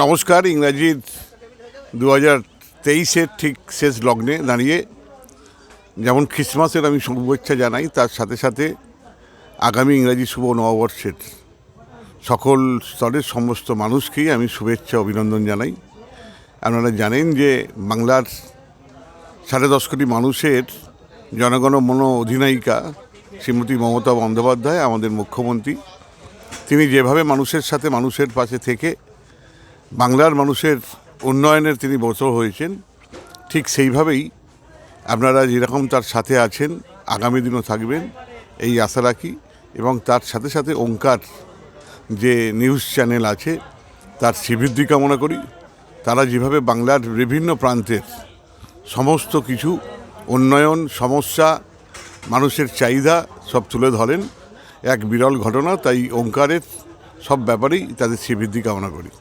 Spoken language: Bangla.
নমস্কার ইংরাজির দু হাজার তেইশের ঠিক শেষ লগ্নে দাঁড়িয়ে যেমন খ্রিসমাসের আমি শুভেচ্ছা জানাই, তার সাথে সাথে আগামী ইংরাজি শুভ নববর্ষের সকল স্তরের সমস্ত মানুষকেই আমি শুভেচ্ছা, অভিনন্দন জানাই। আপনারা জানেন যে বাংলার সাড়ে দশ কোটি মানুষের জনগণ মন অধিনায়িকা শ্রীমতী মমতা বন্দ্যোপাধ্যায়, আমাদের মুখ্যমন্ত্রী। তিনি যেভাবে মানুষের সাথে মানুষের পাশে থেকে বাংলার মানুষের উন্নয়নের তিনি বছর হয়েছেন, ঠিক সেইভাবেই আপনারা যেরকম তার সাথে আছেন, আগামী দিনও থাকবেন এই আশা রাখি। এবং তার সাথে সাথে ওঙ্কার যে নিউজ চ্যানেল আছে, তার শ্রীবৃদ্ধি কামনা করি। তারা যেভাবে বাংলার বিভিন্ন প্রান্তের সমস্ত কিছু, উন্নয়ন, সমস্যা, মানুষের চাহিদা সব তুলে ধরেন, এক বিরল ঘটনা, তাই ওঙ্কারের সব ব্যাপারেই তাদের শ্রীবৃদ্ধি কামনা করি।